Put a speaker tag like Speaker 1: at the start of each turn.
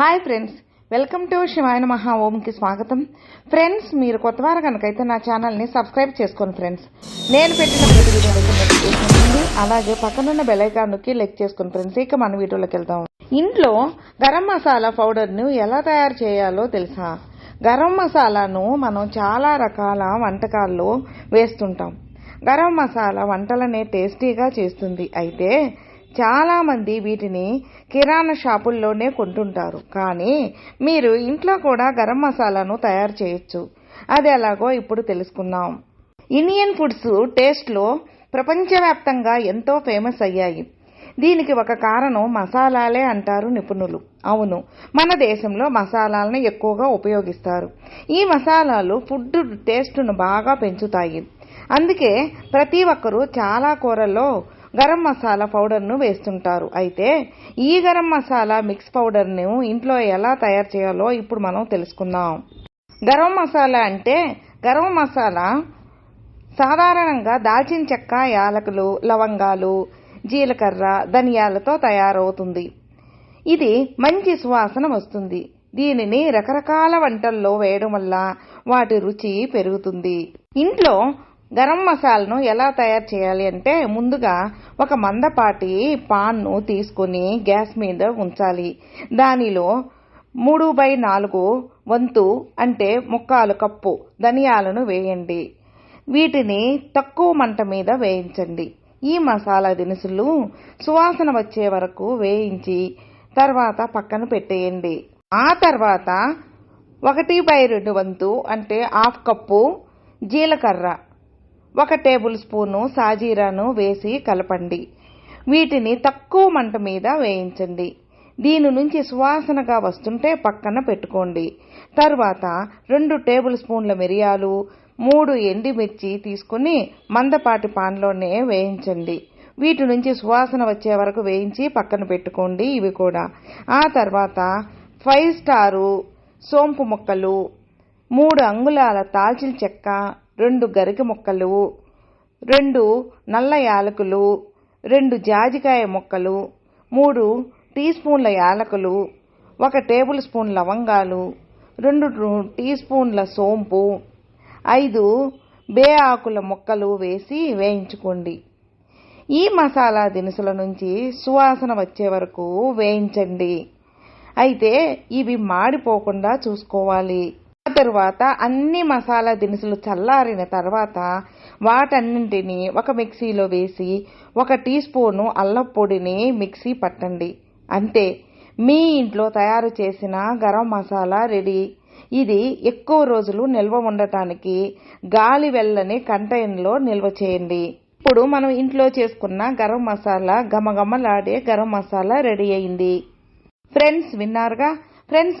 Speaker 1: Hi friends welcome to శివాయన మహా ఓంకి స్వాగతం. ఫ్రెండ్స్ మీరు కొత్త వారు కనుకైతే నా ఛానల్ని సబ్స్క్రైబ్ చేసుకోండి ఫ్రెండ్స్. నేను పెట్టిన ప్రతి వీడియో అలాగే పక్కనున్న బెలైకాన్ నొక్కి లెక్ చేసుకోండి ఫ్రెండ్స్ ఇక మన వీడియోలోకి వెళ్దాం. ఇంట్లో గరం మసాలా పౌడర్ను ఎలా తయారు చేయాలో తెలుసా? గరం మసాలాను మనం చాలా రకాల వంటకాల్లో వేస్తుంటాం. గరం మసాలా వంటలనే టేస్టీగా చేస్తుంది. అయితే చాలామంది వీటిని కిరాణా షాపుల్లోనే కొంటుంటారు. కానీ మీరు ఇంట్లో కూడా గరం మసాలాను తయారు చేయొచ్చు. అది ఎలాగో ఇప్పుడు తెలుసుకుందాం. ఇండియన్ ఫుడ్స్ టేస్ట్లో ప్రపంచవ్యాప్తంగా ఎంతో ఫేమస్ అయ్యాయి. దీనికి ఒక కారణం మసాలాలే అంటారు నిపుణులు. అవును మన దేశంలో మసాలాలను ఎక్కువగా ఉపయోగిస్తారు. ఈ మసాలాలు ఫుడ్ టేస్ట్ను బాగా పెంచుతాయి. అందుకే ప్రతి ఒక్కరూ చాలా కూరల్లో గరం మసాలా పౌడర్ను వేస్తుంటారు. అయితే ఈ గరం మసాలా మిక్స్ పౌడర్ను ఇంట్లో ఎలా తయారు చేయాలో ఇప్పుడు మనం తెలుసుకుందాం. గరం మసాలా అంటే గరం మసాలా సాధారణంగా దాల్చిన చెక్క యాలకులు లవంగాలు జీలకర్ర ధనియాలతో తయారవుతుంది. ఇది మంచి సువాసన వస్తుంది. దీనిని రకరకాల వంటల్లో వేయడం వల్ల వాటి రుచి పెరుగుతుంది. ఇంట్లో గరం మసాలాను ఎలా తయారు చేయాలి అంటే ముందుగా ఒక మందపాటి పాన్ను తీసుకొని గ్యాస్ మీద ఉంచాలి. దానిలో మూడు బై నాలుగు వంతు అంటే ముక్కాలు కప్పు ధనియాలను వేయండి. వీటిని తక్కువ మంట మీద వేయించండి. ఈ మసాలా దినుసులు సువాసన వచ్చే వరకు వేయించి తర్వాత పక్కన పెట్టేయండి. ఆ తర్వాత ఒకటి బై రెండు వంతు అంటే హాఫ్ కప్పు జీలకర్ర ఒక టేబుల్ స్పూను సాజీరాను వేసి కలపండి. వీటిని తక్కువ మంట మీద వేయించండి. దీని నుంచి సువాసనగా వస్తుంటే పక్కన పెట్టుకోండి. తర్వాత రెండు టేబుల్ స్పూన్ల మిరియాలు మూడు ఎండిమిర్చి తీసుకుని మందపాటి పాన్లోనే వేయించండి. వీటి నుంచి సువాసన వచ్చే వరకు వేయించి పక్కన పెట్టుకోండి ఇవి కూడా. ఆ తర్వాత ఫైవ్ స్టారు సోంపు ముక్కలు మూడు అంగుళాల తాల్చిన చెక్క రెండు గరిక ముక్కలు రెండు నల్ల యాలకులు రెండు జాజికాయ ముక్కలు మూడు టీ స్పూన్ల యాలకులు ఒక టేబుల్ స్పూన్ లవంగాలు రెండు టీ స్పూన్ల సోంపు ఐదు బే ఆకుల ముక్కలు వేసి వేయించుకోండి. ఈ మసాలా దినుసుల నుంచి సువాసన వచ్చే వరకు వేయించండి. అయితే ఇవి మాడిపోకుండా చూసుకోవాలి. తరువాత అన్ని మసాలా దినుసులు చల్లారిన తర్వాత వాటన్నింటినీ ఒక మిక్సీలో వేసి ఒక టీ స్పూను అల్లం పొడిని మిక్సీ పట్టండి. అంతే. మీ ఇంట్లో తయారు చేసిన గరం మసాలా రెడీ. ఇది ఎక్కువ రోజులు నిల్వ ఉండటానికి గాలి వెళ్ళని కంటైనర్లో నిల్వ చేయండి. ఇప్పుడు మనం ఇంట్లో చేసుకున్న గరం మసాలా గమగమలాడే గరం మసాలా రెడీ అయింది. ఫ్రెండ్స్ విన్నారుగా? ఫ్రెండ్స్